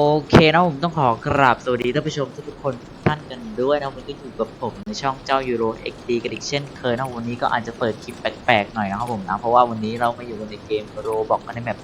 โอเคนะผมต้องขอกราบสวัสดีท่านผู้ชมทุกคนท่านกันด้วยนะวันนี้ก็อยู่กับผมในช่องเจ้ายูโร XD กันอีกเช่นเคยนะวันนี้ก็อาจจะเปิดคลิปแปลกๆหน่อยนะครับผมนะเพราะว่าวันนี้เรามาอยู่กันในเกมโรบอกกันในแบบ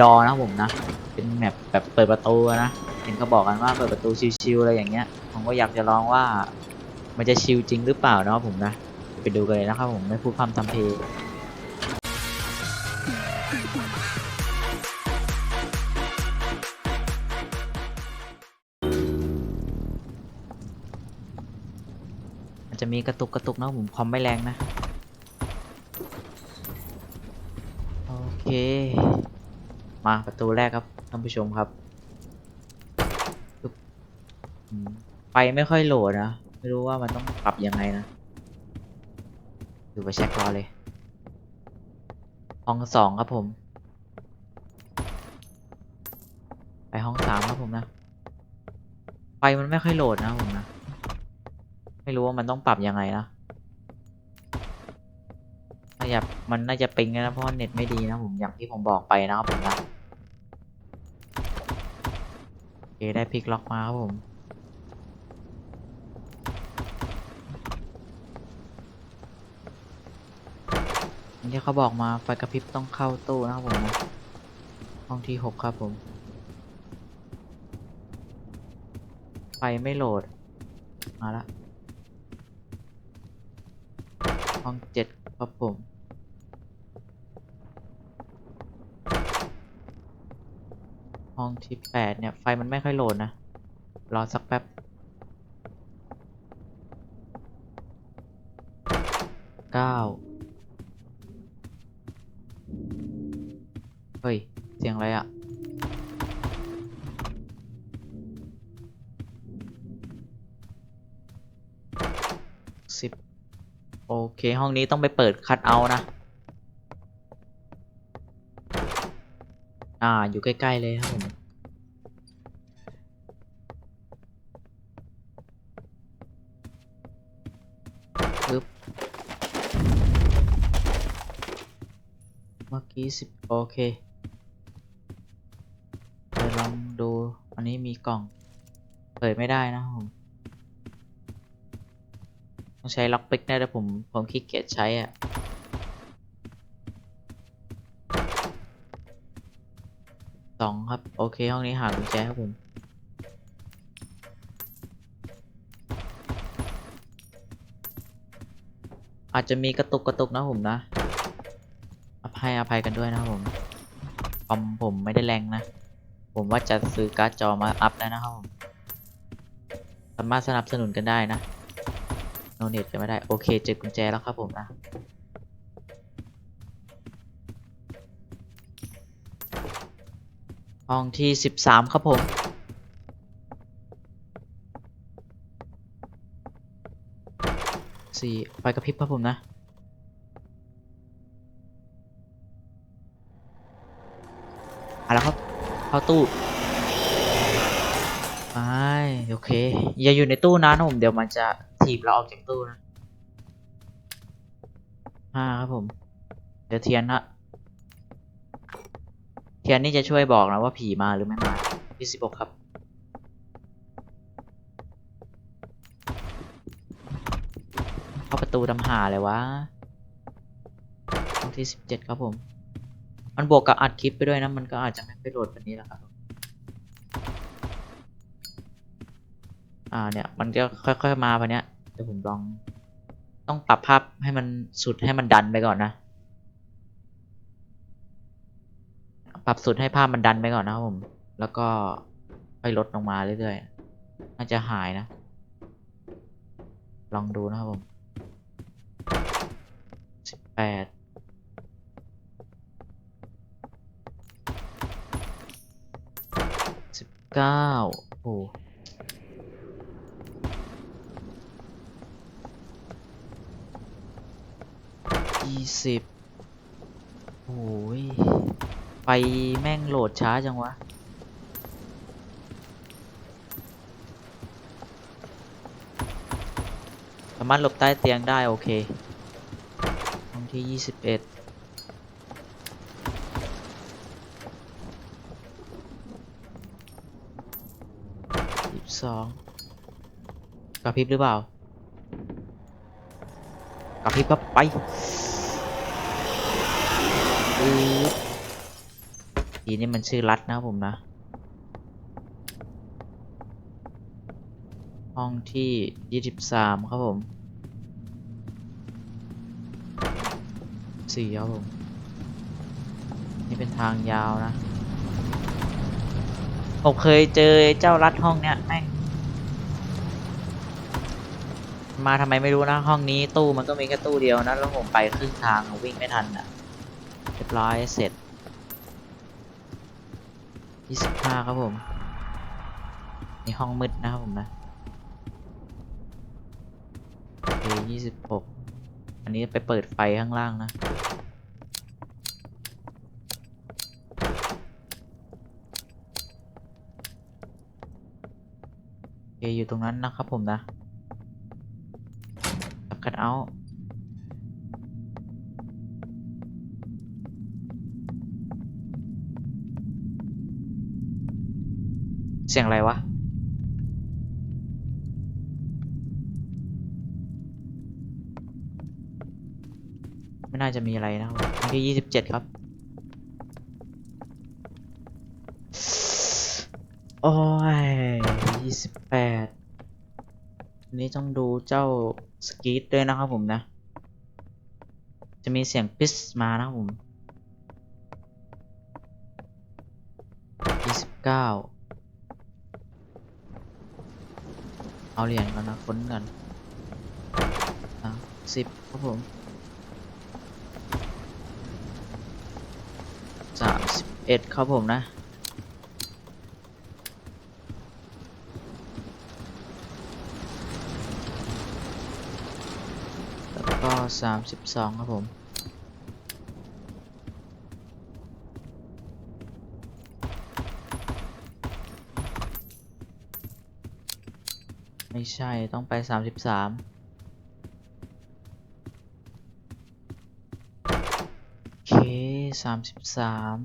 ดอนะผมนะ เป็นแมปแบบเปิดประตูนะเห็นเขาบอกกันว่าเปิดประตูชิวๆอะไรอย่างเงี้ยผมก็อยากจะลองว่ามันจะชิลจริงหรือเปล่านะครับผมนะไปดูกันเลยนะครับผมไม่พูดพร่ำทำเพลง จะมีกระตุกกระตุกนะผมคอมไม่แรงนะ โอเค มาประตูแรกครับท่านผู้ชมครับไฟไม่ค่อยโหลดนะ ไม่รู้ว่ามันต้องปรับยังไงนะดูไปเช็ครอนเลย ห้องสองครับผม ไปห้องสามครับผมนะ ไฟมันไม่ค่อยโหลดนะผมนะ ไม่รู้ว่ามันต้องปรับยังไงนะน่าจะมันน่าจะปิงนะเพราะเน็ตไม่ดีนะผมอย่างที่ผมบอกไปนะครับผมนะโอเคได้พลิกล็อกมาครับผมนที่เขาบอกมาไฟกระพริบต้องเข้าตู้นะครับผมห้องที่หกครับผม ไฟไม่โหลด มาละ ห้ องเจ็ดครับผม ห้องที่แปดเนี่ย ไฟมันไม่ค่อยโหลดนะ รอสักแป๊บเก้าเฮ้ย เสียงอะไรอะสิบ โอเคห้องนี้ต้องไปเปิดคัดเอานะ อ่าอยู่ใกล้ๆเลยครับผมปึ๊บเมื่อกี้สิบโอเคไปลองดูอันนี้มีกล่องเปิดไม่ได้นะครับผม ต้องใช้ล็อกปิกแน่แต่ผมผมขี้เกียจใช้อะสองครับ โอเค ห้องนี้หากุญแจครับผมอาจจะมีกระตุกกระตุกนะผมนะ อภัยอภัยกันด้วยนะผมคอมผมไม่ได้แรงนะ ผมว่าจะซื้อการ์ดจอมาอัพแล้วนะครับผม สามารถสนับสนุนกันได้นะ โนเน็ตจะไม่ได้ โอเค เจอกุญแจแล้วครับผมนะห้องที่สิบสามครับผมสี่ไฟกระพริบครับผมนะเอาละครับ เข้าตู้ไปโอเค อย่าอยู่ในตู้นะนะผมเดี๋ยวมันจะ ถีบเราออกจากตู้นะห้าครับผม เดี๋ยวเทียนฮะเทียนนี่จะช่วยบอกนะว่าผีมาหรือไม่มาที่สิบหกครับ เข้าประตูทำหาเลยวะห้องที่สิบเจ็ดครับผม มันบวกกับอัดคลิปไปด้วยนะ มันก็อาจจะไม่ค่อยโหลดแบบนี้แหละครับ อ่าเนี่ยมันก็ค่อยๆมาพะเนี้ยเดี๋ยวผมลอง ต้องปรับภาพให้มันสุดให้มันดันไปก่อนนะ ปรับสุดให้ภาพมันดันไปก่อนนะครับผม แล้วก็ค่อยลดลงมาเรื่อยๆน่าจะหายนะ ลองดูนะครับผมสิบแปดสิบเก้าโอ้ ยี่สิบโอ้ยไฟแม่งโหลดช้าจังวะ สามารถหลบใต้เตียงได้โอเคห้องที่ยี่สิบเอ็ดสิบสองกระพริบหรือเปล่ากระพริบก็ไป ทีนี้มันชื่อรัดนะครับผมนะ ห้องที่ยี่สิบสามครับผมสี่ครับผม นี่เป็นทางยาวนะ ผมเคยเจอเจ้ารัดห้องเนี้ยแม่งมาทำไมไม่รู้นะห้องนี้ตู้มันก็มีแค่ตู้เดียวนะแล้วผมไปครึ่งทางวิ่งไม่ทันอะ เรียบร้อยเสร็จ25ครับผมนี่ห้องมืดนะครับผมนะโอเค26อันนี้ไปเปิดไฟข้างล่างนะโอเคอยู่ตรงนั้นนะครับผมนะกันเอา เสียงอะไรวะ ไม่น่าจะมีอะไรนะวันที่ยี่สิบเจ็ดครับ โอ้ยยี่สิบแปดนี้ต้องดูเจ้าสกีตด้วยนะครับผมนะ จะมีเสียงปิสมานะครับผมยี่สิบเก้า เอาเหรียญก่อนนะค้นกันอะสิบครับผมสามสิบเอ็ดครับผมนะแล้วก็สามสิบสองครับผม ไม่ใช่ต้องไปสามสิบสามโอเคสามสิบสาม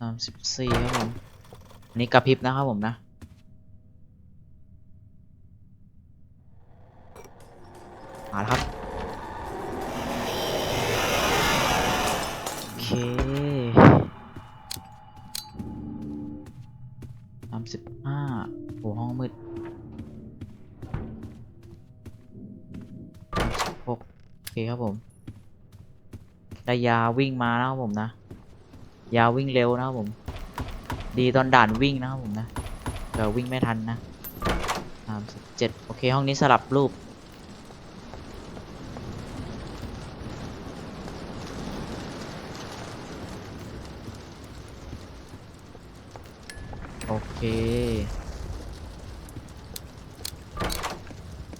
สามสิบสี่ครับผมนนี้กระพริบนะครับผมนะมาแล้วครับ คครับผมได้ยาวิ่งมานะครับผมนะ ยาวิ่งเร็วนะครับผม ดีตอนด่านวิ่งนะครับผมนะเดี๋ยววิ่งไม่ทันนะสามสิบเจ็ดโอเคห้องนี้สลับรูปโอเค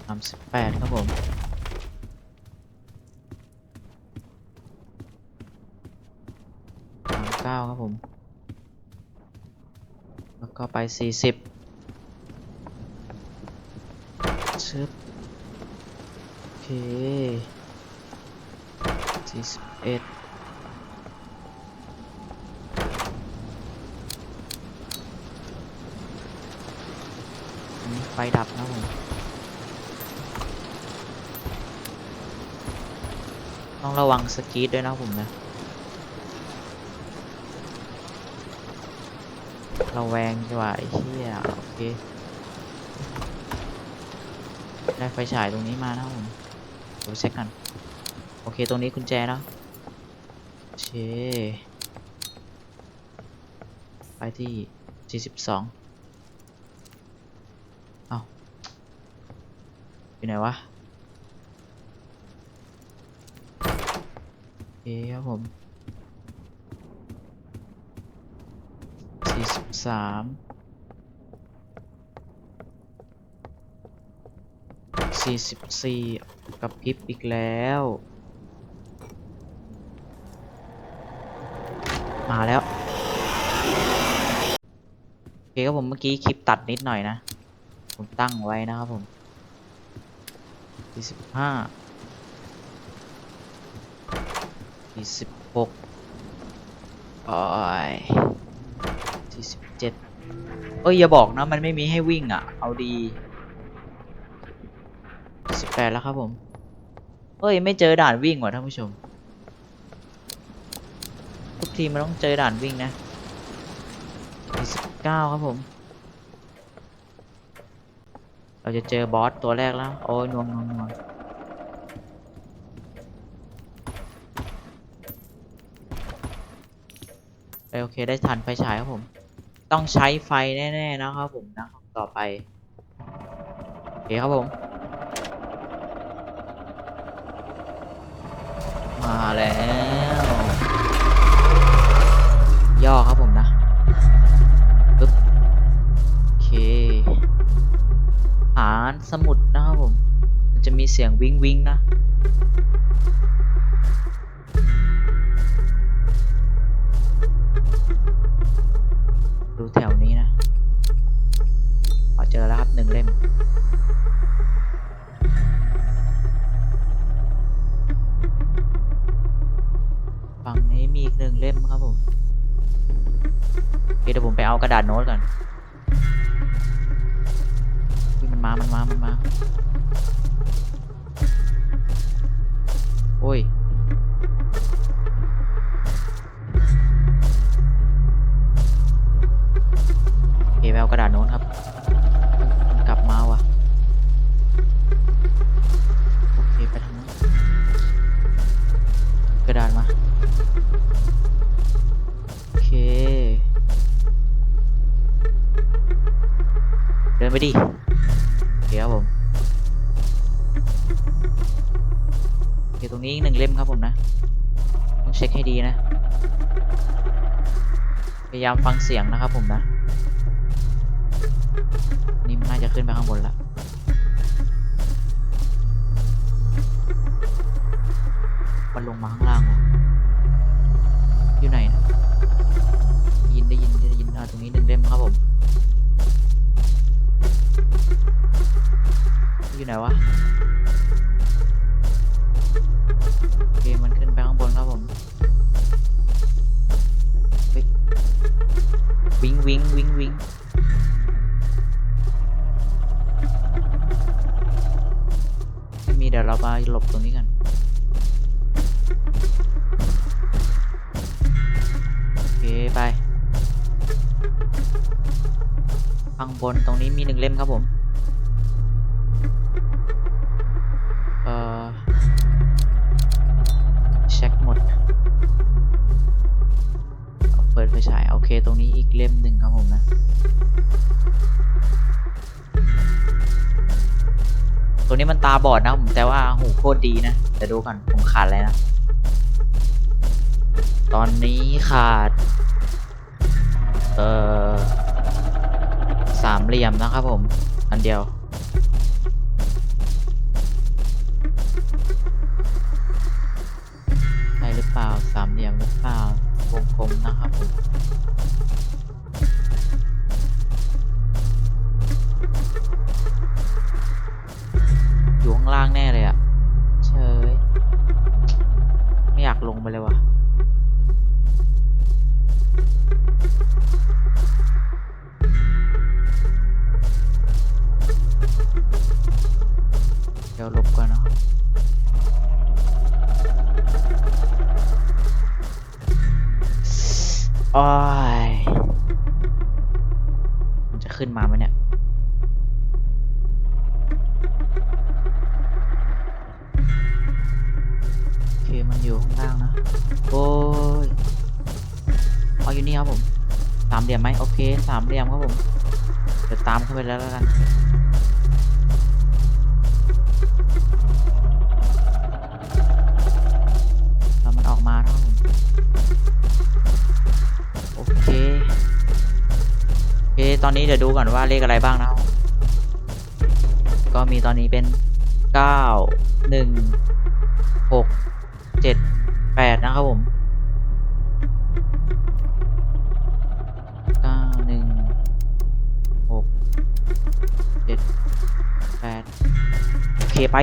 สามสิบแปดครับผม สามเก้าครับผม แล้วก็ ไปสี่สิบชึบโอเคสี่สิบเอ็ดอันนี้ไฟดับนะผมต้องระวังสกีดด้วยนะผมนะ ระแวงดีกว่าไอ้เหี้ยโอเคได้ไฟฉายตรงนี้มานะผมเดี๋ยวเช็คกันโอเคตรงนี้กุญแจแล้วโอเคไปที่ 42อยู่ไหนวะโอเคครับผม สี่สิบสามสี่สิบสี่กับพิบอีกแล้ว มาแล้ว โอเคครับผมเมื่อกี้คลิปตัดนิดหน่อยนะ ผมตั้งไว้นะครับผมสี่สิบห้าสี่สิบหกโอ้ย สี่สิบเจ็ดเอ้ยอย่าบอกนะมันไม่มีให้วิ่งอะ เอาดีสิบแปดแล้วครับผมเฮ้ยไม่เจอด่านวิ่งว่ะท่านผู้ชม ทุกทีมันต้องเจอด่านวิ่งนะสิบเก้าครับผม เราจะเจอบอสตัวแรกแล้ว โอ้ยนวงนวงนวงโอเคได้ทันไฟฉายครับผม ต้องใช้ไฟแน่ๆนะครับผมนะต่อไปโอเคครับผม มาแล้ว ย่อครับผมนะปึ๊บโอเคหานสมุดนะครับผม มันจะมีเสียงวิงวิงนะ เล่มครับผมโอเคเดี๋ยวผมไปเอากระดาษโน้ตก่อนมันมา มันมา มันมา โอ้ย ดินไปดิโอเคครับผมโอเคตรงนี้อีกหนึ่งเล่มครับผมนะ ต้องเช็คให้ดีนะ พยายามฟังเสียงนะครับผมนะ นี่มันน่าจะขึ้นไปข้างบนละมันลงมาข้างล่างเหรออยู่ไหนนะยินได้ยินได้ยินอ่าตรงนี้หนึ่งเล่มครับผม อยู่ไหนวะโอเคมันขึ้นไปข้างบนครับผมวิงวิงวิงวิงม่มีเดี๋ยวเรามาหลบตรงนี้กัน ข้างบนตรงนี้มีหนึ่งเล่มครับผม เอ่อ เช็คหมด เปิดไฟฉาย โอเค ตรงนี้อีกเล่มหนึ่งครับผมนะตัวนี้มันตาบอดนะผมแต่ว่าหูโคตรดีนะ แต่ดูก่อนผมขาดอะไรนะ ตอนนี้ขาด เอ่อามเหลี่ยมนะครับผม อันเดียว ใช่หรือเปล่า สามเหลี่ยมหรือเปล่าวงกลมนะครับผม โอ้ยมันจะขึ้นมาไหมเนี่ย โอเค มันอยู่ข้างล่างนะ โอ้ยเอาอยู่นี่ครับผม สามเหลี่ยมไหมโอเค สามเหลี่ยมครับผม เดี๋ยวตามเข้าไปแล้วแล้วกัน ตอนนี้เดี๋ยวดูก่อนว่าเลขอะไรบ้างนะครับก็มีตอนนี้เป็นเก้าหนึ่งหกเจ็ดแปดนะครับผมเก้าหนึ่งหกเจ็ดแปดโอเคไป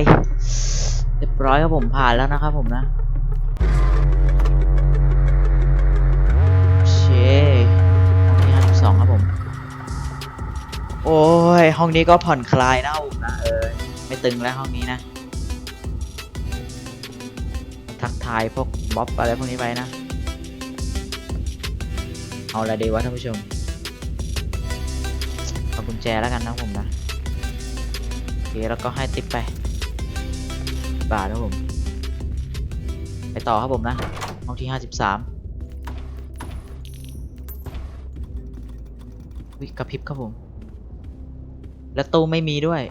เรียบร้อยครับผมผ่านแล้วนะครับผมนะ โอ้ย ห้องนี้ก็ผ่อนคลายนะผมนะเออ ไม่ตึงแล้วห้องนี้นะ ทักทายพวกบ๊อบอะไรพวกนี้ไปนะ เอาอะไรดีวะท่านผู้ชม เอากุญแจแล้วกันนะผมนะ โอเคแล้วก็ให้ติ๊บไป บาทนะผม ไปต่อครับผมนะ ห้องที่ห้าสิบสามวิกระพริบครับผม และตู้ไม่มีด้วย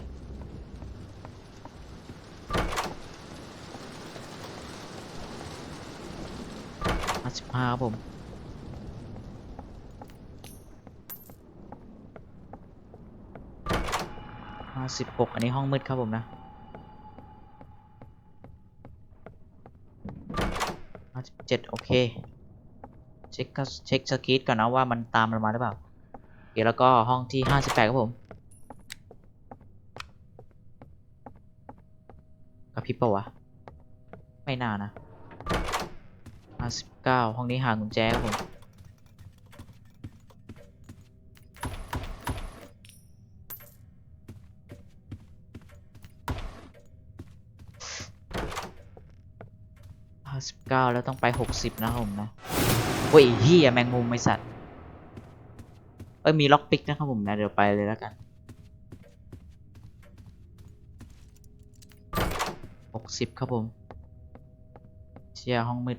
ห้าสิบห้าครับผม ห้าสิบหกอันนี้ห้องมืดครับผมนะห้าสิบเจ็ดโอเค เช็คก็เช็คสกีตก่อนนะว่ามันตามมันมาหรือเปล่าโอเคแล้วก็ห้องที่ห้าสิบแปดครับผม กระพริบปะวะ ไม่น่านะห้าสิบเก้าห้องนี้หากุญแจครับผมห้าสิบเก้าแล้วต้องไปหกสิบนะผมนะโอ้ยเฮียแมงมุมไม่สัตว์เอ้ยมีล็อกปิกนะครับผมนะเดี๋ยวไปเลยแล้วกัน หกสิบครับผม เชียร์ห้องมืด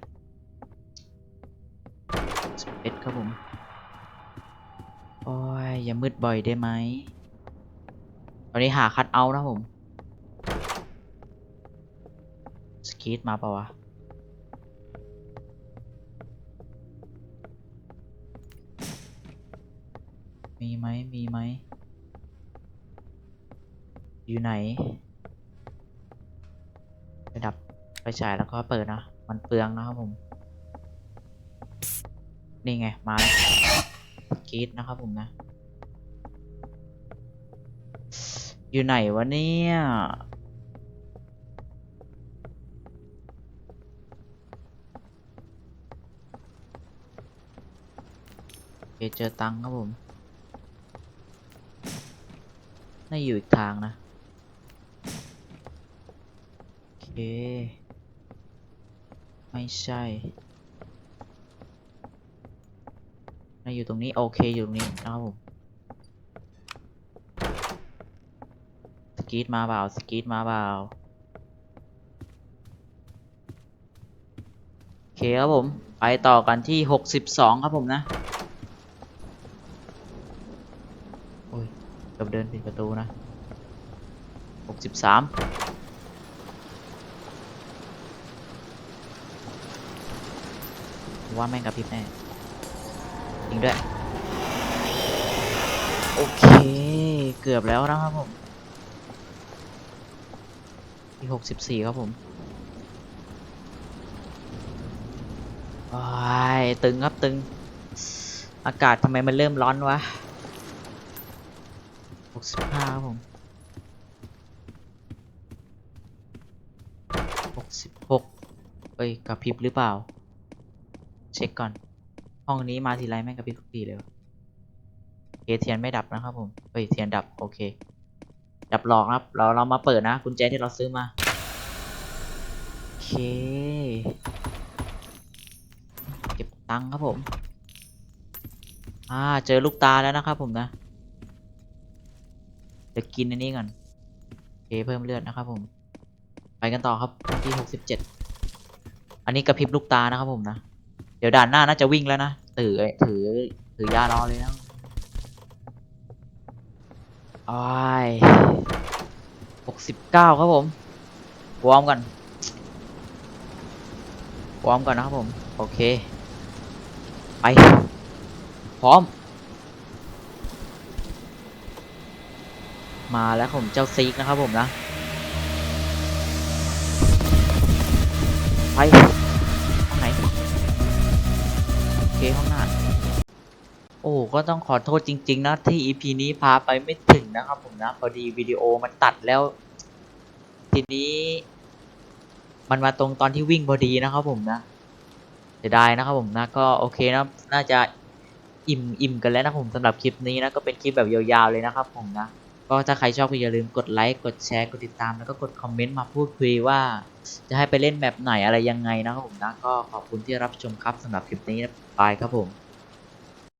สิบเอ็ดครับผม โอ้ย อย่ามืดบ่อยได้ไหม ตอนนี้หาคัดเอานะผม สกีตมาเปล่าวะมีไหมมีไหม อยู่ไหน ไปฉายแล้วก็เปิดนะมันเปลืองนะครับผม นี่ไงมาแล้วกรีดนะครับผมนะ อยู่ไหนวะเนี่ยเคเจอตังค์ครับผมน่าอยู่อีกทางนะ โอเค ไม่ใช่น่อยู่ตรงนี้ โอเค อยู่ตรงนี้นะครับผมสกีตมาเปล่าสกีตมาเปล่าโอเคครับผม ไปต่อกันที่ 62 ครับผมนะ โอ้ยกับเดินปิดประตูนะ 63 ว่าแม่งกับพริบแน่จริงด้วย โอเค เกือบแล้วนะครับผมที่64ครับผมว้ายตึงครับตึง อากาศทำไมมันเริ่มร้อนวะ65ครับผม66เอ้ยกระพริบหรือเปล่า เช็คก่อน ห้องนี้มาทีไรแม่งกระพริบทุกทีเลยโอเคเทียนไม่ดับนะครับผมเฮ้ยเทียนดับโอเค ดับหลอกครับเราเรามาเปิดนะกุญแจที่เราซื้อมาโอเคเก็บตังค์ครับผม อ่าเจอลูกตาแล้วนะครับผมนะเดี๋ยวกินอันนี้ก่อนโอเคเพิ่มเลือดนะครับผม ไปกันต่อครับที่หกสิบเจ็ดอันนี้กระพริบลูกตานะครับผมนะ ดี๋ยวด่านหน้าน่าจะวิ่งแล้วนะถือถือถือยารอเลยนะอ้ยหกสิบเก้าครับผมวอร์มก่อนวอร์มก่อนนะครับผม โอเค ไป พร้อม มาแล้วผมเจ้าซีกนะครับผมนะ ไป โอ้ก็ต้องขอโทษจริง ๆ นะ ที่ EP นี้พาไปไม่ถึงนะครับผมนะ พอดีวิดีโอมันตัดแล้ว ทีนี้ มันมาตรงตอนที่วิ่งพอดีนะครับผมนะเสียดายนะครับผมนะก็โอเคนะน่าจะอิ่มอิ่มกันแล้วนะผมสำหรับคลิปนี้นะก็เป็นคลิปแบบยาวๆเลยนะครับผมนะก็ถ้าใครชอบก็อย่าลืมกดไลค์กดแชร์กดติดตามแล้วก็กดคอมเมนต์มาพูดคุยว่า จะให้ไปเล่นแบบไหนอะไรยังไงนะครับผมนะก็ขอบคุณที่รับชมครับสำหรับคลิปนี้นะบายครับผม